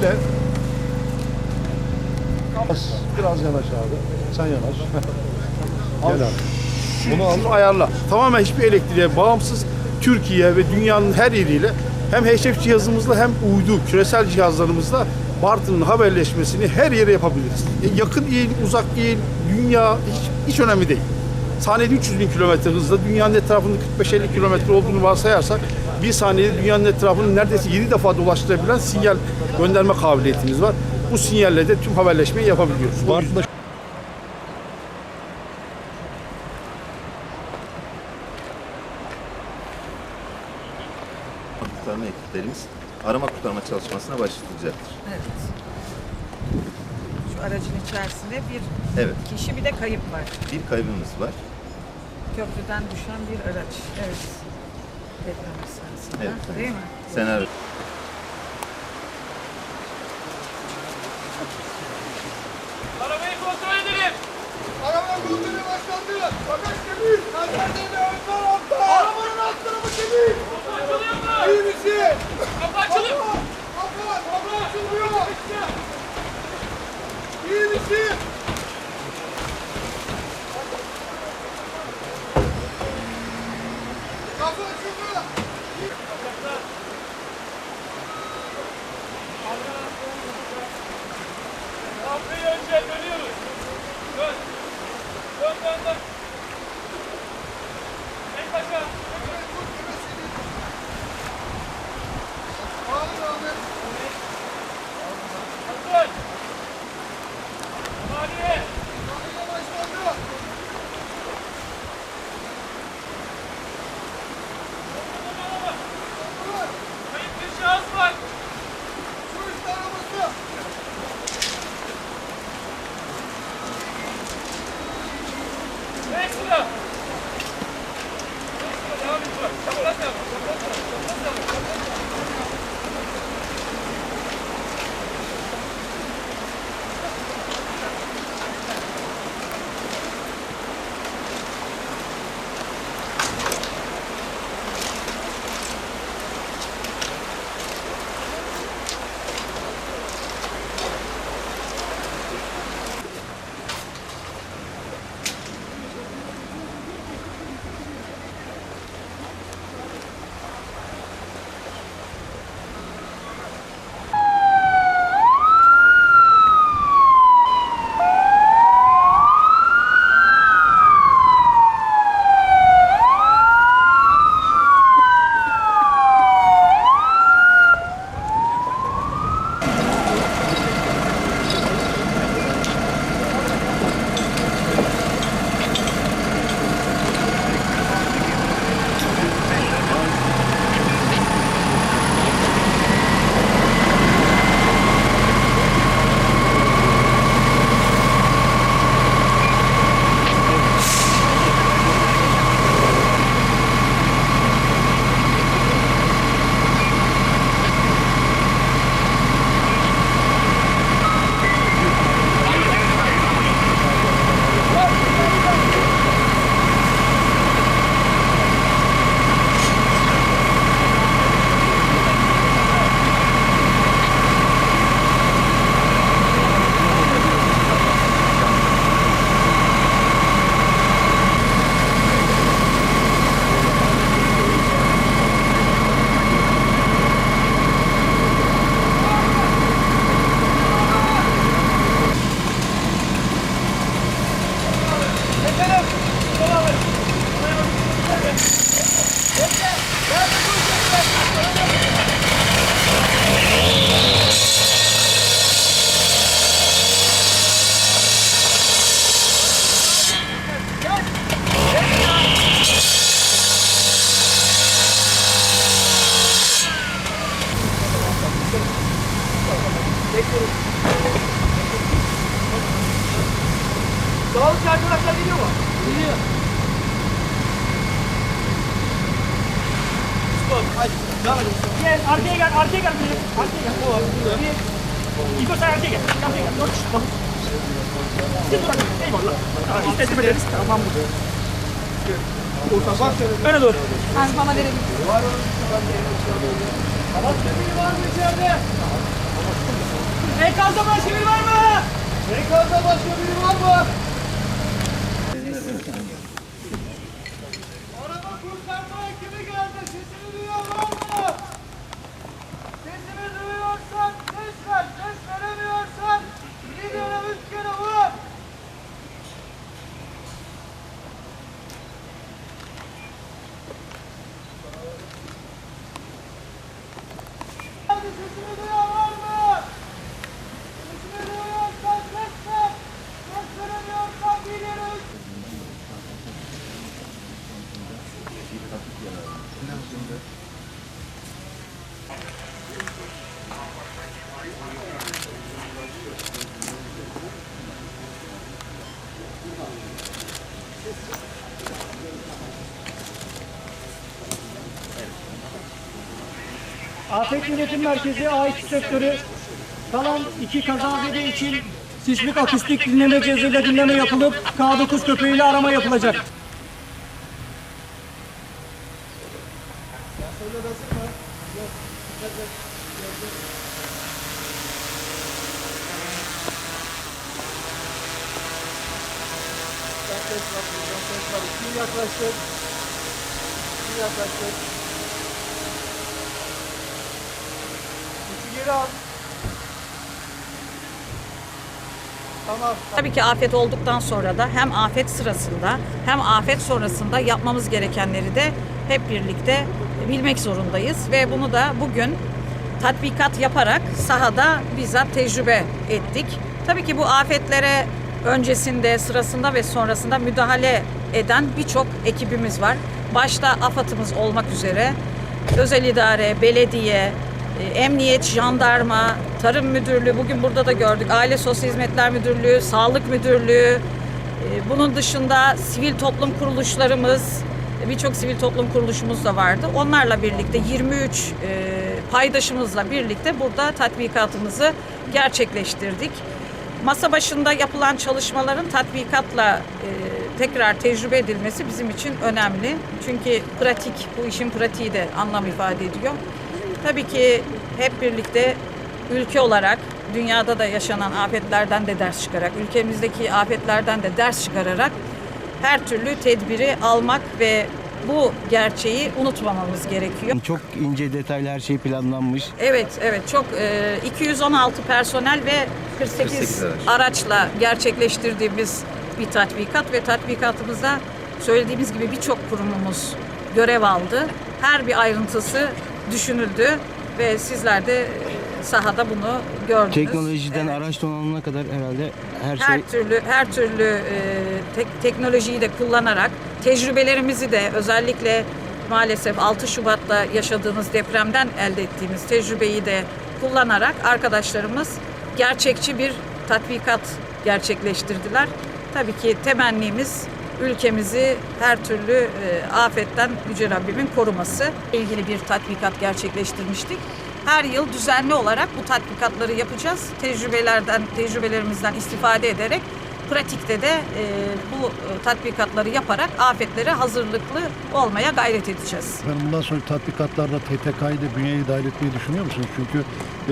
Şöyle. Biraz yanaş abi. Sen yanaş. Gel abi. Bunu al. Şunu ayarla. Tamamen hiçbir elektriğe bağımsız Türkiye ve dünyanın her yeriyle hem HF cihazımızla hem uydu küresel cihazlarımızla Bartın'ın haberleşmesini her yere yapabiliriz. E, yakın il, uzak il, dünya hiç, hiç önemli değil. Saniyede 300 bin kilometre hızla dünyanın etrafında 45-50 kilometre olduğunu varsayarsak bir saniyede dünyanın etrafını neredeyse 7 defa dolaştırabilen sinyal gönderme kabiliyetimiz var. Bu sinyalle de tüm haberleşmeyi yapabiliyoruz. Bartın'da kurtarma ekiplerimiz arama kurtarma çalışmasına başlatılacaktır. Evet. Şu aracın içerisinde bir Evet, kişi bir de kayıp var. bir kaybımız var. Köprüden düşen bir araç. Evet. Deprem esnasında. Evet. Değil mi? Senaryo Arabayı kontrol edelim. Araba kontrolü başlandı. Bagaj temiz. Nazardan ön Sağlık arkadaşlar geliyor mu? Geliyor. Gel arkaya gel, arkaya gel. Arkaya gel. O var. İko sen arkaya gel. Arkaya gel. Dört. Bak. Siz bırakın. Eyvallah. İstediğimi ederiz. Tamam bu. Öne doğru. Ben bana verebilirim. Var mı içeride? Enkazda başka biri var mı? Enkazda başka biri var mı? Afet Yönetim Merkezi ait sektörü kalan iki kazazede için sismik akustik dinleme cihazıyla dinleme yapılıp K9 köpeğiyle arama yapılacak. Yaklaştık. Yaklaştık. Geri al. Tabii ki afet olduktan sonra da hem afet sırasında hem afet sonrasında yapmamız gerekenleri de hep birlikte bilmek zorundayız ve bunu da bugün tatbikat yaparak sahada bizzat tecrübe ettik. Tabii ki bu afetlere öncesinde, sırasında ve sonrasında müdahale eden birçok ekibimiz var. Başta AFAD'ımız olmak üzere özel idare, belediye, Emniyet, jandarma, tarım müdürlüğü, bugün burada da gördük. Aile Sosyal Hizmetler Müdürlüğü, Sağlık Müdürlüğü, e, bunun dışında sivil toplum kuruluşlarımız, birçok sivil toplum kuruluşumuz da vardı. Onlarla birlikte 23 e, paydaşımızla birlikte burada tatbikatımızı gerçekleştirdik. Masa başında yapılan çalışmaların tatbikatla e, tekrar tecrübe edilmesi bizim için önemli. Çünkü pratik, bu işin pratiği de anlam ifade ediyor. Tabii ki hep birlikte ülke olarak dünyada da yaşanan afetlerden de ders çıkarak, ülkemizdeki afetlerden de ders çıkararak her türlü tedbiri almak ve bu gerçeği unutmamamız gerekiyor. Çok ince detaylı her şey planlanmış. Evet, evet. Çok e, 216 personel ve 48, 48 araç. araçla gerçekleştirdiğimiz bir tatbikat ve tatbikatımızda söylediğimiz gibi birçok kurumumuz görev aldı. Her bir ayrıntısı düşünüldü ve sizler de e, sahada bunu gördünüz. Teknolojiden Evet. araç donanımına kadar herhalde her şey her türlü her türlü e, tek- teknolojiyi de kullanarak tecrübelerimizi de özellikle maalesef 6 Şubat'ta yaşadığımız depremden elde ettiğimiz tecrübeyi de kullanarak arkadaşlarımız gerçekçi bir tatbikat gerçekleştirdiler. Tabii ki temennimiz ülkemizi her türlü e, afetten Yüce Rabbimin koruması ilgili bir tatbikat gerçekleştirmiştik. Her yıl düzenli olarak bu tatbikatları yapacağız. Tecrübelerden, tecrübelerimizden istifade ederek pratikte de e, bu e, tatbikatları yaparak afetlere hazırlıklı olmaya gayret edeceğiz. Efendim bundan sonra tatbikatlarda TTK'yı da bünyeye dahil etmeyi düşünüyor musunuz? Çünkü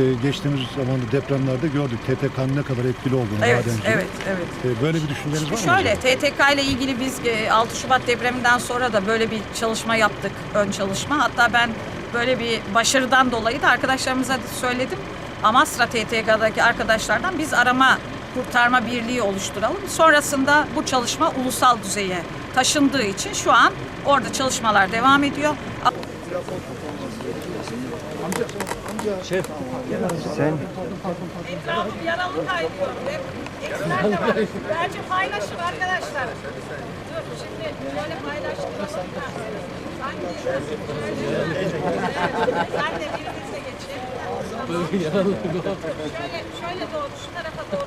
e, geçtiğimiz zamanda depremlerde gördük TTK'nın ne kadar etkili olduğunu Evet, madenciliğin. evet, evet. E, böyle bir düşünceniz var mı? Şöyle? TTK ile ilgili biz e, 6 Şubat depreminden sonra da böyle bir çalışma yaptık, ön çalışma. Hatta ben böyle bir başarıdan dolayı da arkadaşlarımıza da söyledim. Amasra TTK'daki arkadaşlardan biz arama kurtarma birliği oluşturalım. Sonrasında bu çalışma ulusal düzeye taşındığı için şu an orada çalışmalar devam ediyor. Etrafım yaralı kaynıyor. Eksiler de var. Bence paylaşın arkadaşlar. Dur şimdi böyle paylaştıralım Sen de birimizle geçin. Şöyle, şöyle doğru, şu tarafa doğru.